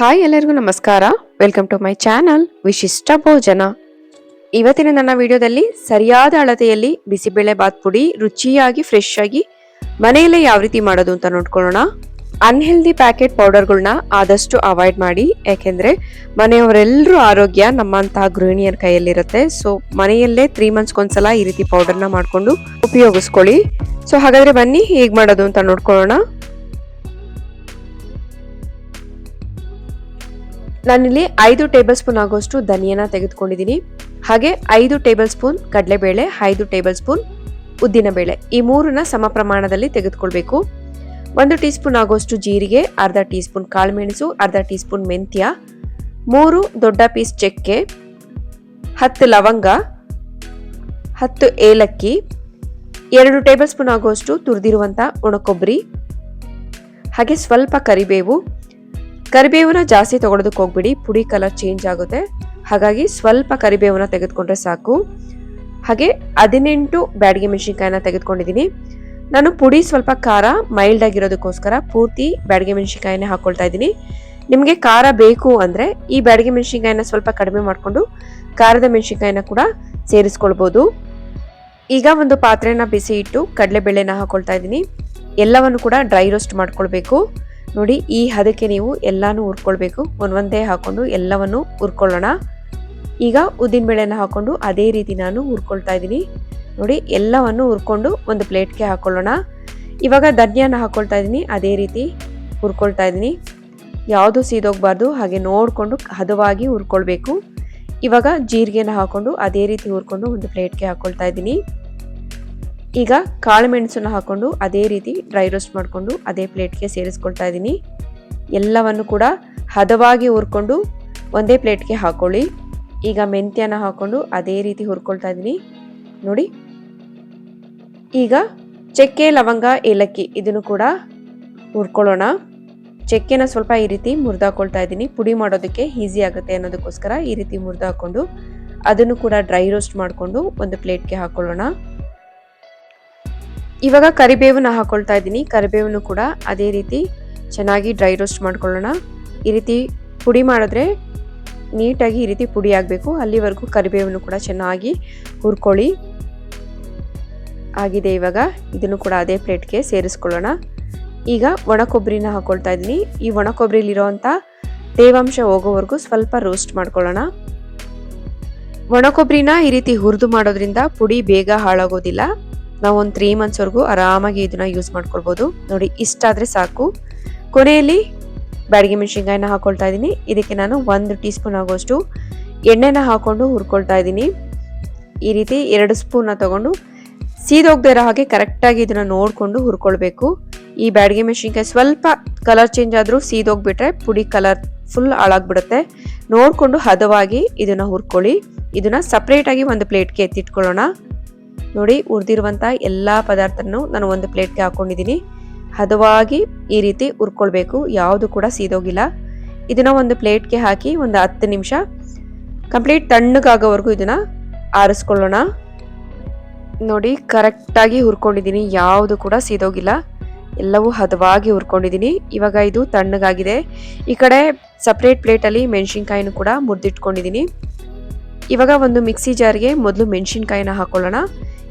Hi ಎಲ್ಲರಿಗೂ ನಮಸ್ಕಾರ. Welcome to my channel ವಿಶಿಷ್ಟ ಭೋಜನ. ಇವತ್ತಿನ ನನ್ನ ವಿಡಿಯೋದಲ್ಲಿ ಸರಿಯಾದ ಅಳತೆಯಲ್ಲಿ ಬಿಸಿಬೇಳೆ ಬಾತ್ ಪುಡಿ ರುಚಿಯಾಗಿ ಫ್ರೆಶ್ ಆಗಿ ಮನೆಯಲ್ಲೇ ಯಾವ ರೀತಿ ಮಾಡೋದು ಅಂತ ನೋಡ್ಕೊಳ್ಳೋಣ. ಅನ್ಹೆಲ್ದಿ ಪ್ಯಾಕೆಟ್ ಪೌಡರ್ಗಳನ್ನ ಆದಷ್ಟು ಅವಾಯ್ಡ್ ಮಾಡಿ. ಯಾಕೆಂದ್ರೆ ಮನೆಯವರೆಲ್ಲರೂ ಆರೋಗ್ಯ ನಮ್ಮಂತಹ ಗೃಹಿಣಿಯರ ಕೈಯಲ್ಲಿರುತ್ತೆ. ಸೊ ಮನೆಯಲ್ಲೇ ತ್ರೀ ಮಂತ್ಸ್ಗೊಂದ್ಸಲ ಈ ರೀತಿ ಪೌಡರ್ನ ಮಾಡಿಕೊಂಡು ಉಪಯೋಗಿಸ್ಕೊಳ್ಳಿ. ಸೊ ಹಾಗಾದ್ರೆ ಬನ್ನಿ, ಹೇಗೆ ಮಾಡೋದು ಅಂತ ನೋಡ್ಕೊಳ್ಳೋಣ. ನಾನಿಲ್ಲಿ ಐದು ಟೇಬಲ್ ಸ್ಪೂನ್ ಆಗೋಷ್ಟು ಧನಿಯನ ತೆಗೆದುಕೊಂಡಿದ್ದೀನಿ. ಹಾಗೆ ಐದು ಟೇಬಲ್ ಸ್ಪೂನ್ ಕಡಲೆಬೇಳೆ, ಐದು ಟೇಬಲ್ ಸ್ಪೂನ್ ಉದ್ದಿನಬೇಳೆ. ಈ ಮೂರನ್ನ ಸಮ ಪ್ರಮಾಣದಲ್ಲಿ ತೆಗೆದುಕೊಳ್ಬೇಕು. ಒಂದು ಟೀ ಸ್ಪೂನ್ ಆಗೋಷ್ಟು ಜೀರಿಗೆ, ಅರ್ಧ ಟೀ ಸ್ಪೂನ್ ಕಾಳುಮೆಣಸು, ಅರ್ಧ ಟೀ ಸ್ಪೂನ್ ಮೆಂತ್ಯ, ಮೂರು ದೊಡ್ಡ ಪೀಸ್ ಚಕ್ಕೆ, ಹತ್ತು ಲವಂಗ, ಹತ್ತು ಏಲಕ್ಕಿ, ಎರಡು ಟೇಬಲ್ ಸ್ಪೂನ್ ಆಗುವಷ್ಟು ತುರಿದಿರುವಂಥ ಒಣಕೊಬ್ಬರಿ, ಹಾಗೆ ಸ್ವಲ್ಪ ಕರಿಬೇವು ಕರಿಬೇವನ್ನ ಜಾಸ್ತಿ ತಗೊಳೋದಕ್ಕೆ ಹೋಗ್ಬಿಡಿ. ಪುಡಿ ಕಲರ್ ಚೇಂಜ್ ಆಗುತ್ತೆ. ಹಾಗಾಗಿ ಸ್ವಲ್ಪ ಕರಿಬೇವನ್ನ ತೆಗೆದುಕೊಂಡ್ರೆ ಸಾಕು. ಹಾಗೆ ಹದಿನೆಂಟು ಬ್ಯಾಡಿಗೆ ಮೆಣಸಿನ್ಕಾಯಿನ ತೆಗೆದುಕೊಂಡಿದ್ದೀನಿ. ನಾನು ಪುಡಿ ಸ್ವಲ್ಪ ಖಾರ ಮೈಲ್ಡ್ ಆಗಿರೋದಕ್ಕೋಸ್ಕರ ಪೂರ್ತಿ ಬ್ಯಾಡಿಗೆ ಮೆಣಸಿನ್ಕಾಯಿನ ಹಾಕ್ಕೊಳ್ತಾ ಇದ್ದೀನಿ. ನಿಮಗೆ ಖಾರ ಬೇಕು ಅಂದರೆ ಈ ಬ್ಯಾಡಿಗೆ ಮೆಣಸಿನ್ಕಾಯಿನ ಸ್ವಲ್ಪ ಕಡಿಮೆ ಮಾಡಿಕೊಂಡು ಖಾರದ ಮೆಣಸಿನ್ಕಾಯಿನ ಕೂಡ ಸೇರಿಸ್ಕೊಳ್ಬೋದು. ಈಗ ಒಂದು ಪಾತ್ರೆನ ಬಿಸಿ ಇಟ್ಟು ಕಡಲೆಬೇಳೆನ ಹಾಕ್ಕೊಳ್ತಾ ಇದ್ದೀನಿ. ಎಲ್ಲವನ್ನು ಕೂಡ ಡ್ರೈ ರೋಸ್ಟ್ ಮಾಡ್ಕೊಳ್ಬೇಕು. ನೋಡಿ, ಈ ಹದಕ್ಕೆ ನೀವು ಎಲ್ಲಾನು ಹುರ್ಕೊಳ್ಬೇಕು. ಒಂದೊಂದೇ ಹಾಕೊಂಡು ಎಲ್ಲವನ್ನು ಹುರ್ಕೊಳ್ಳೋಣ. ಈಗ ಉದ್ದಿನ ಬೇಳೆನ ಹಾಕೊಂಡು ಅದೇ ರೀತಿ ನಾನು ಹುರ್ಕೊಳ್ತಾ ಇದ್ದೀನಿ. ನೋಡಿ, ಎಲ್ಲವನ್ನು ಹುರ್ಕೊಂಡು ಒಂದು ಪ್ಲೇಟ್ಗೆ ಹಾಕೊಳ್ಳೋಣ. ಇವಾಗ ಧನ್ಯನ ಹಾಕೊಳ್ತಾ ಇದ್ದೀನಿ, ಅದೇ ರೀತಿ ಹುರ್ಕೊಳ್ತಾ ಇದ್ದೀನಿ. ಯಾವುದು ಸೀದೋಗಬಾರ್ದು, ಹಾಗೆ ನೋಡಿಕೊಂಡು ಹದವಾಗಿ ಹುರ್ಕೊಳ್ಬೇಕು. ಇವಾಗ ಜೀರಿಗೆನ ಹಾಕೊಂಡು ಅದೇ ರೀತಿ ಹುರ್ಕೊಂಡು ಒಂದು ಪ್ಲೇಟ್ಗೆ ಹಾಕೊಳ್ತಾ ಇದ್ದೀನಿ. ಈಗ ಕಾಳು ಮೆಣಸನ್ನ ಹಾಕೊಂಡು ಅದೇ ರೀತಿ ಡ್ರೈ ರೋಸ್ಟ್ ಮಾಡಿಕೊಂಡು ಅದೇ ಪ್ಲೇಟ್ಗೆ ಸೇರಿಸ್ಕೊಳ್ತಾ ಇದ್ದೀನಿ. ಎಲ್ಲವನ್ನು ಕೂಡ ಹದವಾಗಿ ಹುರ್ಕೊಂಡು ಒಂದೇ ಪ್ಲೇಟ್ಗೆ ಹಾಕೊಳ್ಳಿ. ಈಗ ಮೆಂತ್ಯನ ಹಾಕೊಂಡು ಅದೇ ರೀತಿ ಹುರ್ಕೊಳ್ತಾ ಇದ್ದೀನಿ. ನೋಡಿ. ಈಗ ಚಕ್ಕೆ, ಲವಂಗ, ಏಲಕ್ಕಿ ಇದನ್ನು ಕೂಡ ಹುರ್ಕೊಳ್ಳೋಣ. ಚಕ್ಕೆನ ಸ್ವಲ್ಪ ಈ ರೀತಿ ಮುರಿದಾಕೊಳ್ತಾ ಇದ್ದೀನಿ. ಪುಡಿ ಮಾಡೋದಕ್ಕೆ ಈಸಿ ಆಗುತ್ತೆ ಅನ್ನೋದಕ್ಕೋಸ್ಕರ ಈ ರೀತಿ ಮುರಿದು ಹಾಕೊಂಡು ಅದನ್ನು ಕೂಡ ಡ್ರೈ ರೋಸ್ಟ್ ಮಾಡಿಕೊಂಡು ಒಂದು ಪ್ಲೇಟ್ಗೆ ಹಾಕೊಳ್ಳೋಣ. ಇವಾಗ ಕರಿಬೇವನ್ನ ಹಾಕೊಳ್ತಾ ಇದ್ದೀನಿ. ಕರಿಬೇವನ್ನು ಕೂಡ ಅದೇ ರೀತಿ ಚೆನ್ನಾಗಿ ಡ್ರೈ ರೋಸ್ಟ್ ಮಾಡ್ಕೊಳ್ಳೋಣ. ಈ ರೀತಿ ಪುಡಿ ಮಾಡಿದ್ರೆ ನೀಟಾಗಿ ಈ ರೀತಿ ಪುಡಿ ಆಗಬೇಕು. ಅಲ್ಲಿವರೆಗೂ ಕರಿಬೇವನ್ನು ಕೂಡ ಚೆನ್ನಾಗಿ ಹುರ್ಕೊಳ್ಳಿ. ಆಗಿದೆ ಇವಾಗ. ಇದನ್ನು ಕೂಡ ಅದೇ ಪ್ಲೇಟ್ಗೆ ಸೇರಿಸ್ಕೊಳ್ಳೋಣ. ಈಗ ಒಣ ಕೊಬ್ಬರಿನ ಹಾಕೊಳ್ತಾ ಇದ್ದೀನಿ. ಈ ಒಣ ಕೊಬ್ಬರಿಲಿರೋವಂಥ ತೇವಾಂಶ ಹೋಗೋವರೆಗೂ ಸ್ವಲ್ಪ ರೋಸ್ಟ್ ಮಾಡ್ಕೊಳ್ಳೋಣ. ಒಣ ಕೊಬ್ಬರಿನ ಈ ರೀತಿ ಹುರಿದು ಮಾಡೋದ್ರಿಂದ ಪುಡಿ ಬೇಗ ಹಾಳಾಗೋದಿಲ್ಲ. ನಾವು ಒಂದು ತ್ರೀ ಮಂತ್ಸ್ವರೆಗೂ ಆರಾಮಾಗಿ ಇದನ್ನ ಯೂಸ್ ಮಾಡ್ಕೊಳ್ಬೋದು. ನೋಡಿ ಇಷ್ಟಾದರೆ ಸಾಕು. ಕೊನೆಯಲ್ಲಿ ಬ್ಯಾಡಿಗೆ ಮೆಣಸಿನ್ಕಾಯಿನ ಹಾಕೊಳ್ತಾ ಇದ್ದೀನಿ ಇದಕ್ಕೆ ನಾನು ಒಂದು ಟೀ ಸ್ಪೂನ್ ಆಗೋಷ್ಟು ಎಣ್ಣೆನ ಹಾಕೊಂಡು ಹುರ್ಕೊಳ್ತಾ ಇದ್ದೀನಿ ಈ ರೀತಿ ಎರಡು ಸ್ಪೂನ್ನ ತಗೊಂಡು ಸೀದೋಗದೇ ಇರೋ ಹಾಗೆ ಕರೆಕ್ಟಾಗಿ ಇದನ್ನು ನೋಡಿಕೊಂಡು ಹುರ್ಕೊಳ್ಬೇಕು. ಈ ಬ್ಯಾಡಿಗೆ ಮೆಣಸಿನ್ಕಾಯಿ ಸ್ವಲ್ಪ ಕಲರ್ ಚೇಂಜ್ ಆದರೂ ಸೀದೋಗ್ಬಿಟ್ರೆ ಪುಡಿ ಕಲರ್ ಫುಲ್ ಹಾಳಾಗ್ಬಿಡುತ್ತೆ. ನೋಡಿಕೊಂಡು ಹದವಾಗಿ ಇದನ್ನು ಹುರ್ಕೊಳ್ಳಿ. ಇದನ್ನು ಸಪ್ರೇಟಾಗಿ ಒಂದು ಪ್ಲೇಟ್ಗೆ ಎತ್ತಿಟ್ಕೊಳ್ಳೋಣ. ನೋಡಿ ಹುರಿದಿರುವಂಥ ಎಲ್ಲ ಪದಾರ್ಥನೂ ನಾನು ಒಂದು ಪ್ಲೇಟ್ಗೆ ಹಾಕೊಂಡಿದ್ದೀನಿ. ಹದವಾಗಿ ಈ ರೀತಿ ಉರ್ಕೊಳ್ಬೇಕು ಯಾವುದು ಕೂಡ ಸೀದೋಗಿಲ್ಲ. ಇದನ್ನ ಒಂದು ಪ್ಲೇಟ್ಗೆ ಹಾಕಿ ಒಂದು ಹತ್ತು ನಿಮಿಷ ಕಂಪ್ಲೀಟ್ ತಣ್ಣಗಾಗೋವರೆಗೂ ಇದನ್ನ ಆರಿಸ್ಕೊಳ್ಳೋಣ. ನೋಡಿ, ಕರೆಕ್ಟಾಗಿ ಹುರ್ಕೊಂಡಿದ್ದೀನಿ, ಯಾವುದು ಕೂಡ ಸೀದೋಗಿಲ್ಲ. ಎಲ್ಲವೂ ಹದವಾಗಿ ಹುರ್ಕೊಂಡಿದ್ದೀನಿ. ಇವಾಗ ಇದು ತಣ್ಣಗಾಗಿದೆ. ಈ ಕಡೆ ಸಪ್ರೇಟ್ ಪ್ಲೇಟಲ್ಲಿ ಮೆಣಸಿನ್ಕಾಯಿನೂ ಕೂಡ ಮುರಿದಿಟ್ಕೊಂಡಿದ್ದೀನಿ. ಇವಾಗ ಒಂದು ಮಿಕ್ಸಿ ಜಾರ್ಗೆ ಮೊದಲು ಮೆಣಸಿನ್ಕಾಯಿನ ಹಾಕೊಳ್ಳೋಣ.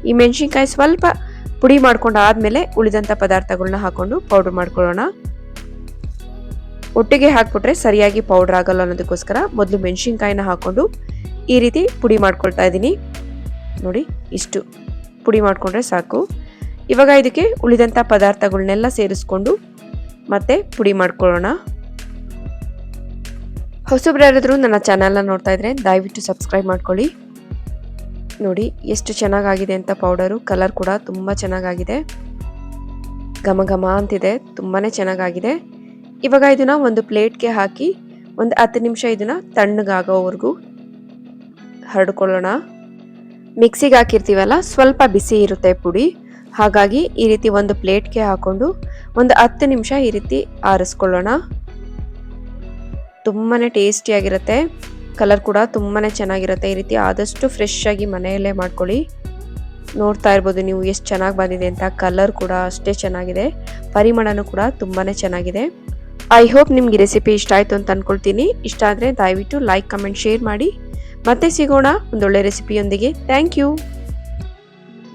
ಈ ಮೆಣಸಿನ್ಕಾಯಿ ಸ್ವಲ್ಪ ಪುಡಿ ಮಾಡ್ಕೊಂಡು ಆದಮೇಲೆ ಉಳಿದಂಥ ಪದಾರ್ಥಗಳನ್ನ ಹಾಕೊಂಡು ಪೌಡ್ರ್ ಮಾಡ್ಕೊಳ್ಳೋಣ. ಒಟ್ಟಿಗೆ ಹಾಕ್ಬಿಟ್ರೆ ಸರಿಯಾಗಿ ಪೌಡ್ರ್ ಆಗಲ್ಲ ಅನ್ನೋದಕ್ಕೋಸ್ಕರ ಮೊದಲು ಮೆಣಸಿನ್ಕಾಯಿನ ಹಾಕೊಂಡು ಈ ರೀತಿ ಪುಡಿ ಮಾಡ್ಕೊಳ್ತಾ ಇದ್ದೀನಿ. ನೋಡಿ, ಇಷ್ಟು ಪುಡಿ ಮಾಡಿಕೊಂಡ್ರೆ ಸಾಕು. ಇವಾಗ ಇದಕ್ಕೆ ಉಳಿದಂಥ ಪದಾರ್ಥಗಳನ್ನೆಲ್ಲ ಸೇರಿಸ್ಕೊಂಡು ಮತ್ತೆ ಪುಡಿ ಮಾಡ್ಕೊಳ್ಳೋಣ. ಹೊಸಬ್ರು ಯಾರಾದರೂ ನನ್ನ ಚಾನಲ್ನ ನೋಡ್ತಾ ಇದ್ರೆ ದಯವಿಟ್ಟು ಸಬ್ಸ್ಕ್ರೈಬ್ ಮಾಡ್ಕೊಳ್ಳಿ. ನೋಡಿ, ಎಷ್ಟು ಚೆನ್ನಾಗಾಗಿದೆ ಅಂತ ಪೌಡರು ಕಲರ್ ಕೂಡ ತುಂಬ ಚೆನ್ನಾಗಾಗಿದೆ. ಘಮ ಘಮ ಅಂತಿದೆ ತುಂಬಾ ಚೆನ್ನಾಗಾಗಿದೆ. ಇವಾಗ ಇದನ್ನ ಒಂದು ಪ್ಲೇಟ್ಗೆ ಹಾಕಿ ಒಂದು ಹತ್ತು ನಿಮಿಷ ಇದನ್ನ ತಣ್ಣಗಾಗೋವರೆಗೂ ಹರಡ್ಕೊಳ್ಳೋಣ. ಮಿಕ್ಸಿಗೆ ಹಾಕಿರ್ತೀವಲ್ಲ, ಸ್ವಲ್ಪ ಬಿಸಿ ಇರುತ್ತೆ ಪುಡಿ. ಹಾಗಾಗಿ ಈ ರೀತಿ ಒಂದು ಪ್ಲೇಟ್ಗೆ ಹಾಕೊಂಡು ಒಂದು ಹತ್ತು ನಿಮಿಷ ಈ ರೀತಿ ಆರಿಸ್ಕೊಳ್ಳೋಣ. ತುಂಬಾ ಟೇಸ್ಟಿಯಾಗಿರುತ್ತೆ ಕಲರ್ ಕೂಡ ತುಂಬಾ ಚೆನ್ನಾಗಿರುತ್ತೆ. ಈ ರೀತಿ ಆದಷ್ಟು ಫ್ರೆಶ್ ಆಗಿ ಮನೆಯಲ್ಲೇ ಮಾಡ್ಕೊಳ್ಳಿ. ನೋಡ್ತಾ ಇರ್ಬೋದು ನೀವು ಎಷ್ಟು ಚೆನ್ನಾಗಿ ಬಂದಿದೆ ಅಂತ. ಕಲರ್ ಕೂಡ ಅಷ್ಟೇ ಚೆನ್ನಾಗಿದೆ. ಪರಿಮಳನೂ ಕೂಡ ತುಂಬಾ ಚೆನ್ನಾಗಿದೆ. ಐ ಹೋಪ್ ನಿಮ್ಗೆ ರೆಸಿಪಿ ಇಷ್ಟ ಆಯಿತು ಅಂತ ಅಂದ್ಕೊಳ್ತೀನಿ ಇಷ್ಟ ಆದರೆ ದಯವಿಟ್ಟು ಲೈಕ್ ಕಮೆಂಟ್ ಶೇರ್ ಮಾಡಿ. ಮತ್ತೆ ಸಿಗೋಣ ಒಂದೊಳ್ಳೆ ರೆಸಿಪಿಯೊಂದಿಗೆ ಥ್ಯಾಂಕ್ ಯು